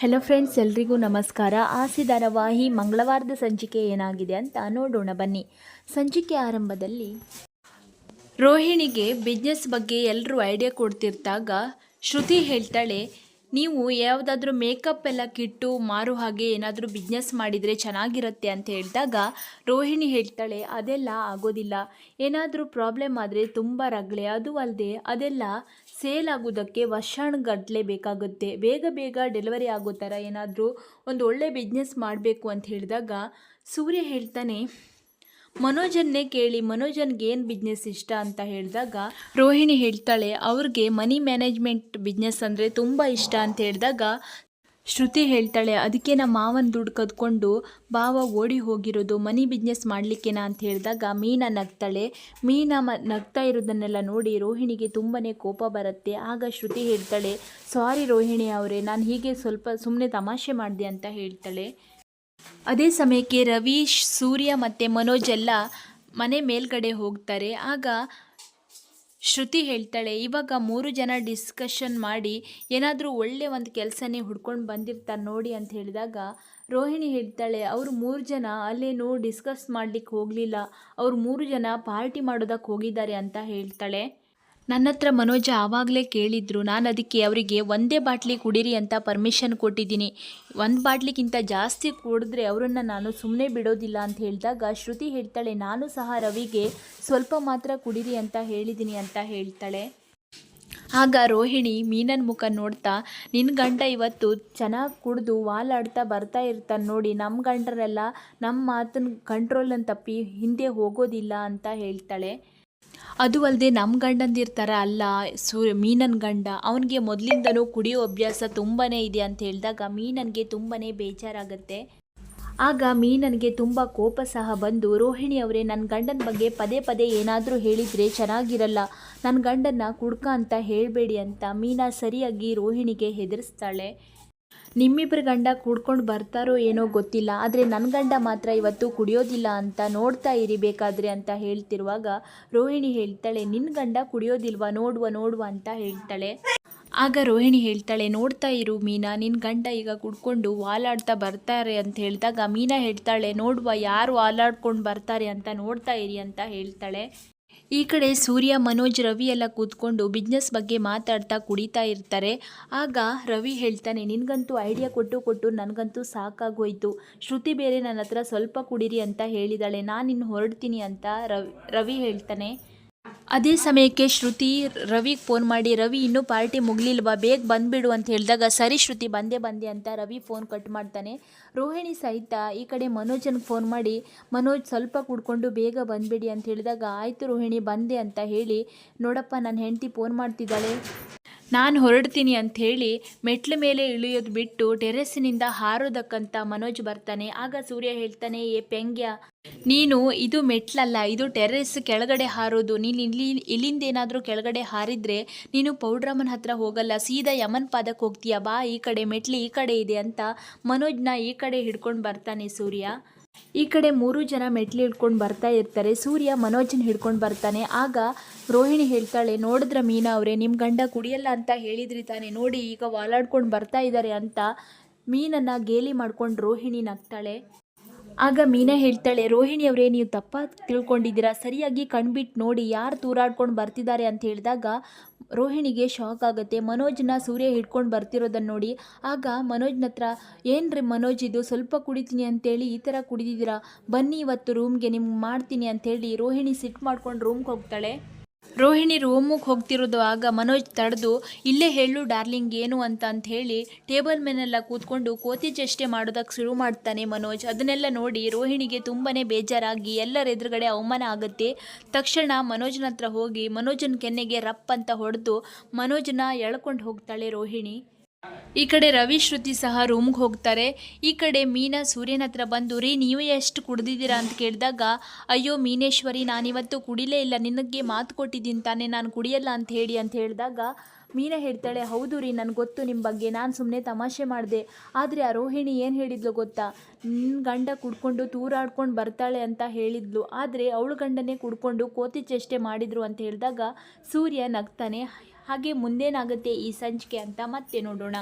Hello friends ಎಲ್ರಿಗೂ ನಮಸ್ಕಾರ. ಆಸಿ ಧಾರಾವಾಹಿ ಮಂಗಳವಾರದ ಸಂಚಿಕೆ ಏನಾಗಿದೆ ಅಂತ ನೋಡೋಣ ಬನ್ನಿ. ಸಂಚಿಕೆ ಆರಂಭದಲ್ಲಿ ರೋಹಿಣಿಗೆ ಬಿಸ್ನೆಸ್ ಬಗ್ಗೆ ಎಲ್ಲರೂ ಐಡಿಯಾ ಕೊಡ್ತಿರ್ತಾಗ ಶ್ರುತಿ ಹೇಳ್ತಾಳೆ, ನೀವು ಯಾವುದಾದ್ರೂ ಮೇಕಪ್ ಎಲ್ಲ ಕಿಟ್ಟು, ಮಾರು ಹಾಗೆ ಏನಾದರೂ ಬಿಸ್ನೆಸ್ ಮಾಡಿದರೆ ಚೆನ್ನಾಗಿರುತ್ತೆ ಅಂತ ಹೇಳಿದಾಗ ರೋಹಿಣಿ ಹೇಳ್ತಾಳೆ, ಅದೆಲ್ಲ ಆಗೋದಿಲ್ಲ. ಏನಾದರೂ ಪ್ರಾಬ್ಲಮ್ ಆದರೆ ತುಂಬ ರಗಳೆ. ಅದು ಅಲ್ಲದೆ ಅದೆಲ್ಲ ಸೇಲ್ ಆಗೋದಕ್ಕೆ ವರ್ಷಗಟ್ಟಲೆ ಬೇಕಾಗುತ್ತೆ. ಬೇಗ ಬೇಗ ಡೆಲಿವರಿ ಆಗೋ ಥರ ಏನಾದರೂ ಒಂದು ಒಳ್ಳೆ ಬಿಸ್ನೆಸ್ ಮಾಡಬೇಕು ಅಂತ ಹೇಳಿದಾಗ ಸೂರ್ಯ ಹೇಳ್ತಾನೆ, ಮನೋಜನ್ನೇ ಕೇಳಿ, ಮನೋಜನ್ಗೆ ಏನು ಬಿಸ್ನೆಸ್ ಇಷ್ಟ? ಅಂತ ಹೇಳಿದಾಗ ರೋಹಿಣಿ ಹೇಳ್ತಾಳೆ, ಅವ್ರಿಗೆ ಮನಿ ಮ್ಯಾನೇಜ್ಮೆಂಟ್ ಬಿಸ್ನೆಸ್ ಅಂದರೆ ತುಂಬ ಇಷ್ಟ. ಅಂತ ಹೇಳಿದಾಗ ಶ್ರುತಿ ಹೇಳ್ತಾಳೆ, ಅದಕ್ಕೆ ನಮ್ಮ ಮಾವನ ದುಡ್ಡು ಕದ್ಕೊಂಡು ಬಾವ ಓಡಿ ಹೋಗಿರೋದು ಮನಿ ಬಿಸ್ನೆಸ್ ಮಾಡಲಿಕ್ಕೆನಾ? ಅಂತ ಹೇಳಿದಾಗ ಮೀನಾ ನಗ್ತಾಳೆ. ಮೀನಾ ಮ, ನಗ್ತಾ ಇರೋದನ್ನೆಲ್ಲ ನೋಡಿ ರೋಹಿಣಿಗೆ ತುಂಬಾ ಕೋಪ ಬರುತ್ತೆ. ಆಗ ಶ್ರುತಿ ಹೇಳ್ತಾಳೆ, ಸಾರಿ ರೋಹಿಣಿ ಅವರೇ, ನಾನು ಹೀಗೆ ಸ್ವಲ್ಪ ಸುಮ್ಮನೆ ತಮಾಷೆ ಮಾಡಿದೆ ಅಂತ ಹೇಳ್ತಾಳೆ. ಅದೇ ಸಮಯಕ್ಕೆ ರವೀಶ್, ಸೂರ್ಯ ಮತ್ತು ಮನೋಜ್ ಎಲ್ಲ ಮನೆ ಮೇಲ್ಗಡೆ ಹೋಗ್ತಾರೆ. ಆಗ ಶ್ರುತಿ ಹೇಳ್ತಾಳೆ, ಇವಾಗ ಮೂರು ಜನ ಡಿಸ್ಕಷನ್ ಮಾಡಿ ಏನಾದರೂ ಒಳ್ಳೆ ಒಂದು ಕೆಲಸನೇ ಹುಡ್ಕೊಂಡು ಬಂದಿರ್ತಾರೆ ನೋಡಿ ಅಂತ ಹೇಳಿದಾಗ ರೋಹಿಣಿ ಹೇಳ್ತಾಳೆ, ಅವರು ಮೂರು ಜನ ಅಲ್ಲೇನು ಡಿಸ್ಕಸ್ ಮಾಡ್ಲಿಕ್ಕೆ ಹೋಗಲಿಲ್ಲ. ಅವ್ರು ಮೂರು ಜನ ಪಾರ್ಟಿ ಮಾಡೋದಕ್ಕೆ ಹೋಗಿದ್ದಾರೆ ಅಂತ ಹೇಳ್ತಾಳೆ. ನನ್ನ ಹತ್ರ ಮನೋಜ ಆವಾಗಲೇ ಕೇಳಿದ್ರು, ನಾನು ಅದಕ್ಕೆ ಅವರಿಗೆ ಒಂದೇ ಬಾಟ್ಲಿ ಕುಡೀರಿ ಅಂತ ಪರ್ಮಿಷನ್ ಕೊಟ್ಟಿದ್ದೀನಿ. ಒಂದು ಬಾಟ್ಲಿಗಿಂತ ಜಾಸ್ತಿ ಕುಡಿದ್ರೆ ಅವರನ್ನು ನಾನು ಸುಮ್ಮನೆ ಬಿಡೋದಿಲ್ಲ ಅಂತ ಹೇಳಿದಾಗ ಶ್ರುತಿ ಹೇಳ್ತಾಳೆ, ನಾನು ಸಹ ರವಿಗೆ ಸ್ವಲ್ಪ ಮಾತ್ರ ಕುಡೀರಿ ಅಂತ ಹೇಳಿದ್ದೀನಿ ಅಂತ ಹೇಳ್ತಾಳೆ. ಆಗ ರೋಹಿಣಿ ಮೀನನ್ ಮುಖ ನೋಡ್ತಾ ನಿನ್ನ ಗಂಡ ಇವತ್ತು ಚೆನ್ನಾಗಿ ಕುಡಿದು ವಾಲಾಡ್ತಾ ಬರ್ತಾ ಇರ್ತಾನೆ ನೋಡಿ ನಮ್ಮ ಗಂಡರೆಲ್ಲ ನಮ್ಮ ಮಾತನ್ನ ಕಂಟ್ರೋಲನ್ನು ತಪ್ಪಿ ಹಿಂದೆ ಹೋಗೋದಿಲ್ಲ ಅಂತ ಹೇಳ್ತಾಳೆ. ಅದು ಅಲ್ಲದೆ ನಮ್ಮ ಗಂಡಂದಿರ್ತಾರ ಅಲ್ಲ, ಸೂರ್ಯ, ಮೀನನ್ ಗಂಡ, ಅವನಿಗೆ ಮೊದಲಿಂದನೂ ಕುಡಿಯೋ ಅಭ್ಯಾಸ ತುಂಬಾ ಇದೆ ಅಂತ ಹೇಳಿದಾಗ ಮೀನನ್ಗೆ ತುಂಬಾ ಬೇಜಾರಾಗುತ್ತೆ. ಆಗ ಮೀನನ್ಗೆ ತುಂಬ ಕೋಪ ಸಹ ಬಂದು, ರೋಹಿಣಿ ಅವರೇ ನನ್ನ ಗಂಡನ ಬಗ್ಗೆ ಪದೇ ಪದೇ ಏನಾದರೂ ಹೇಳಿದರೆ ಚೆನ್ನಾಗಿರಲ್ಲ ನನ್ನ ಗಂಡನ್ನ ಕುಡ್ಕ ಅಂತ ಹೇಳಬೇಡಿ ಅಂತ ಮೀನಾ ಸರಿಯಾಗಿ ರೋಹಿಣಿಗೆ ಹೆದರಿಸ್ತಾಳೆ. ನಿಮ್ಮಿಬ್ಬರ ಗಂಡ ಕುಡ್ಕೊಂಡು ಬರ್ತಾರೋ ಏನೋ ಗೊತ್ತಿಲ್ಲ, ಆದರೆ ನನ್ನ ಗಂಡ ಮಾತ್ರ ಇವತ್ತು ಕುಡಿಯೋದಿಲ್ಲ ಅಂತ ನೋಡ್ತಾ ಇರಿ ಬೇಕಾದ್ರೆ ಅಂತ ಹೇಳ್ತಿರುವಾಗ ರೋಹಿಣಿ ಹೇಳ್ತಾಳೆ ನಿನ್ನ ಗಂಡ ಕುಡಿಯೋದಿಲ್ವಾ? ನೋಡುವ ನೋಡುವ ಅಂತ ಹೇಳ್ತಾಳೆ. ಆಗ ರೋಹಿಣಿ ಹೇಳ್ತಾಳೆ, ನೋಡ್ತಾ ಇರು ಮೀನಾ ನಿನ್ನ ಗಂಡ ಈಗ ಕುಡ್ಕೊಂಡು ವಾಲಾಡ್ತಾ ಬರ್ತಾರೆ ಅಂತ ಹೇಳಿದಾಗ ಮೀನಾ ಹೇಳ್ತಾಳೆ, ನೋಡುವ, ಯಾರು ವಾಲಾಡ್ಕೊಂಡು ಬರ್ತಾರೆ ಅಂತ ನೋಡ್ತಾ ಇರಿ ಅಂತ ಹೇಳ್ತಾಳೆ. ಈ ಕಡೆ ಸೂರ್ಯ, ಮನೋಜ್, ರವಿ ಎಲ್ಲ ಕೂತ್ಕೊಂಡು ಬಿಸ್ನೆಸ್ ಬಗ್ಗೆ ಮಾತಾಡ್ತಾ ಕುಡಿತಾ ಇರ್ತಾರೆ. ಆಗ ರವಿ ಹೇಳ್ತಾನೆ, ನಿನಗಂತೂ ಐಡಿಯಾ ಕೊಟ್ಟು ಕೊಟ್ಟು ನನಗಂತೂ ಸಾಕಾಗೋಯ್ತು. ಶ್ರುತಿ ಬೇರೆ ನನ್ನ ಹತ್ರ ಸ್ವಲ್ಪ ಕುಡೀರಿ ಅಂತ ಹೇಳಿದಾಳೆ. ನಾನು ಇನ್ನು ಹೊರಡ್ತೀನಿ ಅಂತ ರವಿ ರವಿ ಹೇಳ್ತಾನೆ. ಅದೇ ಸಮಯಕ್ಕೆ ಶ್ರುತಿ ರವಿಗೆ ಫೋನ್ ಮಾಡಿ, ರವಿ, ಇನ್ನೂ ಪಾರ್ಟಿ ಮುಗಲಿಲ್ವಾ? ಬೇಗ ಬಂದ್ಬಿಡು, ಅಂತ ಹೇಳಿದಾಗ, ಸರಿ ಶ್ರುತಿ, ಬಂದೆ ಬಂದೆ, ಅಂತ ರವಿ ಫೋನ್ ಕಟ್ ಮಾಡ್ತಾನೆ. ರೋಹಿಣಿ ಸಹಿತ ಈ ಕಡೆ ಮನೋಜನ್ ಫೋನ್ ಮಾಡಿ, ಮನೋಜ್, ಸ್ವಲ್ಪ ಕುಡ್ಕೊಂಡು ಬೇಗ ಬಂದ್ಬಿಡಿ, ಅಂತ ಹೇಳಿದಾಗ, ಆಯಿತು ರೋಹಿಣಿ, ಬಂದೆ, ಅಂತ ಹೇಳಿ, ನೋಡಪ್ಪ ನನ್ನ ಹೆಂಡತಿ ಫೋನ್ ಮಾಡ್ತಿದ್ದಾಳೆ. ನಾನು ಹೊರಡ್ತೀನಿ, ಅಂತ ಹೇಳಿ, ಮೆಟ್ಲ ಮೇಲೆ ಇಳಿಯೋದು ಬಿಟ್ಟು, ಟೆರೆಸ್ಸಿನಿಂದ ಹಾರೋದಕ್ಕಂತ ಮನೋಜ್ ಬರ್ತಾನೆ. ಆಗ ಸೂರ್ಯ ಹೇಳ್ತಾನೆ, ಏ, ಪೆಂಗ್ಯ ನೀನು ಇದು ಮೆಟ್ಲಲ್ಲ, ಇದು ಟೆರೆಸ್ ಕೆಳಗಡೆ ಹಾರೋದು. ನೀನು ಇಲ್ಲಿ ಇಲ್ಲಿಂದ ಏನಾದರೂ ಕೆಳಗಡೆ ಹಾರಿದ್ರೆ ನೀನು ಪೌಡ್ರಮ್ಮನ ಹತ್ರ ಹೋಗಲ್ಲ. ಸೀದಾ ಯಮನ್ ಪಾದಕ್ಕೆ ಹೋಗ್ತೀಯ? ಬಾ, ಈ ಕಡೆ ಮೆಟ್ಲು ಈ ಕಡೆ ಇದೆ ಅಂತ ಮನೋಜ್ನ ಈ ಕಡೆ ಹಿಡ್ಕೊಂಡು ಬರ್ತಾನೆ ಸೂರ್ಯ. ಈ ಕಡೆ ಮೂರು ಜನ ಮೆಟ್ಲಿ ಹಿಡ್ಕೊಂಡು ಬರ್ತಾ ಇರ್ತಾರೆ. ಸೂರ್ಯ ಮನೋಜನ್ ಹಿಡ್ಕೊಂಡು ಬರ್ತಾನೆ. ಆಗ ರೋಹಿಣಿ ಹೇಳ್ತಾಳೆ, ನೋಡಿದ್ರ ಮೀನಾ ಅವರೇ ನಿಮ್ಮ ಗಂಡ ಕುಡಿಯಲ್ಲ ಅಂತ ಹೇಳಿದ್ರಿ ತಾನೆ. ನೋಡಿ, ಈಗ ವಾಲಾಡ್ಕೊಂಡು ಬರ್ತಾ ಇದ್ದಾರೆ ಅಂತ ಮೀನನ್ನು ಗೇಲಿ ಮಾಡ್ಕೊಂಡು ರೋಹಿಣಿ ನಗ್ತಾಳೆ. ಆಗ ಮೀನಾ ಹೇಳ್ತಾಳೆ, ರೋಹಿಣಿ ಅವರೇ, ನೀವು ತಪ್ಪ ತಿಳ್ಕೊಂಡಿದ್ದೀರಾ? ಸರಿಯಾಗಿ ಕಣ್ಬಿಟ್ಟು ನೋಡಿ ಯಾರು ತೂರಾಡ್ಕೊಂಡು ಬರ್ತಿದ್ದಾರೆ ಅಂತ ಹೇಳಿದಾಗ ರೋಹಿಣಿಗೆ ಶಾಕ್ ಆಗುತ್ತೆ. ಮನೋಜ್ನ ಸೂರ್ಯ ಹಿಡ್ಕೊಂಡು ಬರ್ತಿರೋದನ್ನು ನೋಡಿ. ಆಗ ಮನೋಜ್ನ ಹತ್ರ, ಏನ್ರಿ ಮನೋಜ್ ಇದು? ಸ್ವಲ್ಪ ಕುಡಿತೀನಿ ಅಂತೇಳಿ, ಈ ಥರ ಕುಡಿದಿದ್ದೀರಾ? ಬನ್ನಿ ಇವತ್ತು ರೂಮ್ಗೆ ನಿಮ್ಗೆ ಮಾಡ್ತೀನಿ ಅಂತೇಳಿ ರೋಹಿಣಿ ಸಿಟ್ಟು ಮಾಡ್ಕೊಂಡು ರೂಮ್ಗೆ ಹೋಗ್ತಾಳೆ. ರೋಹಿಣಿ ರೂಮಿಗೆ ಹೋಗ್ತಿರೋದು ಆಗ ಮನೋಜ್ ತಡೆದು, ಇಲ್ಲೇ ಹೇಳು ಡಾರ್ಲಿಂಗ್ ಏನು ಅಂತ ಅಂತ ಹೇಳಿ ಟೇಬಲ್ ಮೇಲೆಲ್ಲ ಕೂತ್ಕೊಂಡು ಕೋತಿ ಚೇಷ್ಟೆ ಮಾಡೋದಕ್ಕೆ ಶುರು ಮಾಡ್ತಾನೆ ಮನೋಜ್. ಅದನ್ನೆಲ್ಲ ನೋಡಿ ರೋಹಿಣಿಗೆ ತುಂಬಾ ಬೇಜಾರಾಗಿ ಎಲ್ಲರ ಎದುರುಗಡೆ ಅವಮಾನ ಆಗುತ್ತೆ. ತಕ್ಷಣ ಮನೋಜ್ನ ಹತ್ರ ಹೋಗಿ ಮನೋಜನ ಕೆನ್ನೆಗೆ ರಪ್ ಅಂತ ಹೊಡೆದು ಮನೋಜ್ನ ಎಳ್ಕೊಂಡು ಹೋಗ್ತಾಳೆ ರೋಹಿಣಿ. ಈ ಕಡೆ ರವಿ ಶ್ರುತಿ ಸಹ ರೂಮ್ಗೆ ಹೋಗ್ತಾರೆ. ಈ ಕಡೆ ಮೀನಾ ಸೂರ್ಯನ ಹತ್ರ ಬಂದು, ರೀ, ನೀವು ಎಷ್ಟು ಕುಡ್ದಿದ್ದೀರಾ? ಅಂತ ಕೇಳಿದಾಗ, ಅಯ್ಯೋ, ಮೀನೇಶ್ವರಿ, ನಾನಿವತ್ತು ಕುಡಿಲೇ ಇಲ್ಲ. ನಿನಗೆ ಮಾತು ಕೊಟ್ಟಿದ್ದೀನಿ ತಾನೇ. ನಾನು ಕುಡಿಯಲ್ಲ ಅಂತ ಹೇಳಿ, ಅಂತ ಹೇಳಿದಾಗ ಮೀನಾ ಹೇಳ್ತಾಳೆ, ಹೌದು ರೀ, ನನಗೆ ಗೊತ್ತು ನಿಮ್ಮ ಬಗ್ಗೆ, ನಾನು ಸುಮ್ಮನೆ ತಮಾಷೆ ಮಾಡಿದೆ. ಆದರೆ ಆ ರೋಹಿಣಿ ಏನು ಹೇಳಿದ್ಲು ಗೊತ್ತಾ? ನಿನ್ನ ಗಂಡ ಕುಡ್ಕೊಂಡು ತೂರಾಡ್ಕೊಂಡು ಬರ್ತಾಳೆ ಅಂತ ಹೇಳಿದ್ಲು. ಆದರೆ ಅವಳು ಗಂಡನೇ ಕುಡ್ಕೊಂಡು ಕೋತಿ ಚೇಷ್ಟೆ ಮಾಡಿದ್ರು ಅಂತ ಹೇಳಿದಾಗ ಸೂರ್ಯ ನಗ್ತಾನೆ, ಹಾಗೆ ಮುಂದೇನಾಗುತ್ತೆ ಈ ಸಂಚಿಕೆ ಅಂತ ಮತ್ತೆ ನೋಡೋಣ.